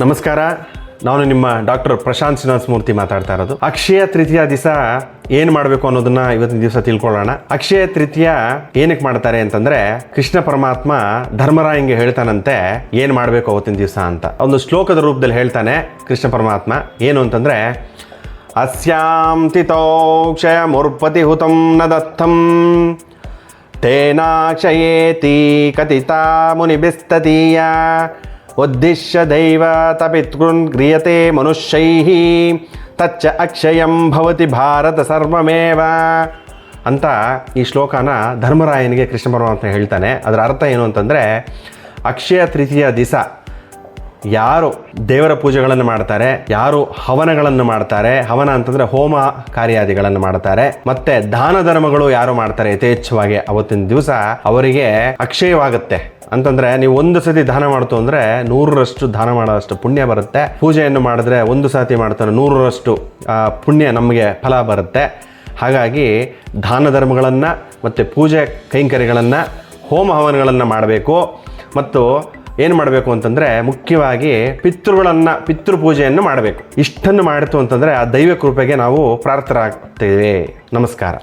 ನಮಸ್ಕಾರ. ನಾನು ನಿಮ್ಮ ಡಾಕ್ಟರ್ ಪ್ರಶಾಂತ್ ಶ್ರೀನಿವಾಸ ಮೂರ್ತಿ ಮಾತಾಡ್ತಾ ಇರೋದು. ಅಕ್ಷಯ ತೃತೀಯ ದಿವಸ ಏನು ಮಾಡಬೇಕು ಅನ್ನೋದನ್ನ ಇವತ್ತಿನ ದಿವಸ ತಿಳ್ಕೊಳ್ಳೋಣ. ಅಕ್ಷಯ ತೃತೀಯ ಏನಕ್ಕೆ ಮಾಡ್ತಾರೆ ಅಂತಂದ್ರೆ ಕೃಷ್ಣ ಪರಮಾತ್ಮ ಧರ್ಮರಾಯಂಗೆ ಹೇಳ್ತಾನಂತೆ ಏನು ಮಾಡಬೇಕು ಅವತ್ತಿನ ದಿವಸ ಅಂತ. ಒಂದು ಶ್ಲೋಕದ ರೂಪದಲ್ಲಿ ಹೇಳ್ತಾನೆ ಕೃಷ್ಣ ಪರಮಾತ್ಮ ಏನು ಅಂತಂದ್ರೆ, ಅಸ್ಯಾಂ ತಿಥೋ ಕ್ಷಯ ಮುರ್ಪತಿ ಹುತಂ ನ ದತ್ತಂ ತೇನಾಕ್ಷಯೇತಿ ಕಥಿತಾ ಮುನಿಭಿಸ್ತತೀಯ ಉದ್ದಿಶ್ಯ ದೈವ ತಪಿತೃನ್ ಕ್ರಿಯತೆ ಮನುಷ್ಯೈಃ. ತಚ್ಚ ಅಕ್ಷಯಂ ಭವತಿ ಭಾರತ ಸರ್ವಮೇವ. ಅಂತ ಈ ಶ್ಲೋಕನ ಧರ್ಮರಾಯನಿಗೆ ಕೃಷ್ಣ ಪರಮಾತ್ಮ ಹೇಳ್ತಾನೆ. ಅದರ ಅರ್ಥ ಏನು ಅಂತಂದರೆ, ಅಕ್ಷಯ ತೃತೀಯ ದಿಸ ಯಾರು ದೇವರ ಪೂಜೆಗಳನ್ನು ಮಾಡ್ತಾರೆ, ಯಾರು ಹವನಗಳನ್ನು ಮಾಡ್ತಾರೆ, ಹವನ ಅಂತಂದರೆ ಹೋಮ ಕಾರ್ಯಾದಿಗಳನ್ನು ಮಾಡ್ತಾರೆ, ಮತ್ತೆ ದಾನ ಧರ್ಮಗಳು ಯಾರು ಮಾಡ್ತಾರೆ ಯಥೇಚ್ಛವಾಗಿ ಅವತ್ತಿನ ದಿವಸ ಅವರಿಗೆ ಅಕ್ಷಯವಾಗುತ್ತೆ. ಅಂತಂದ್ರೆ ನೀವು ಒಂದು ಸತಿ ದಾನ ಮಾಡ್ತು ಅಂದ್ರೆ ನೂರರಷ್ಟು ದಾನ ಮಾಡೋಷ್ಟು ಪುಣ್ಯ ಬರುತ್ತೆ. ಪೂಜೆಯನ್ನು ಮಾಡಿದ್ರೆ ಒಂದು ಸತಿ ಮಾಡ್ತಾರೆ ನೂರರಷ್ಟು ಪುಣ್ಯ ನಮಗೆ ಫಲ ಬರುತ್ತೆ. ಹಾಗಾಗಿ ದಾನ ಧರ್ಮಗಳನ್ನು ಮತ್ತು ಪೂಜೆ ಕೈಂಕರ್ಯಗಳನ್ನು, ಹೋಮ ಹವನಗಳನ್ನು ಮಾಡಬೇಕು. ಮತ್ತು ಏನು ಮಾಡಬೇಕು ಅಂತಂದರೆ ಮುಖ್ಯವಾಗಿ ಪಿತೃಗಳನ್ನು ಪಿತೃ ಪೂಜೆಯನ್ನು ಮಾಡಬೇಕು. ಇಷ್ಟನ್ನು ಮಾಡಿತು ಅಂತಂದರೆ ಆ ದೈವ ಕೃಪೆಗೆ ನಾವು ಪ್ರಾರ್ಥರಾಗ್ತೇವೆ. ನಮಸ್ಕಾರ.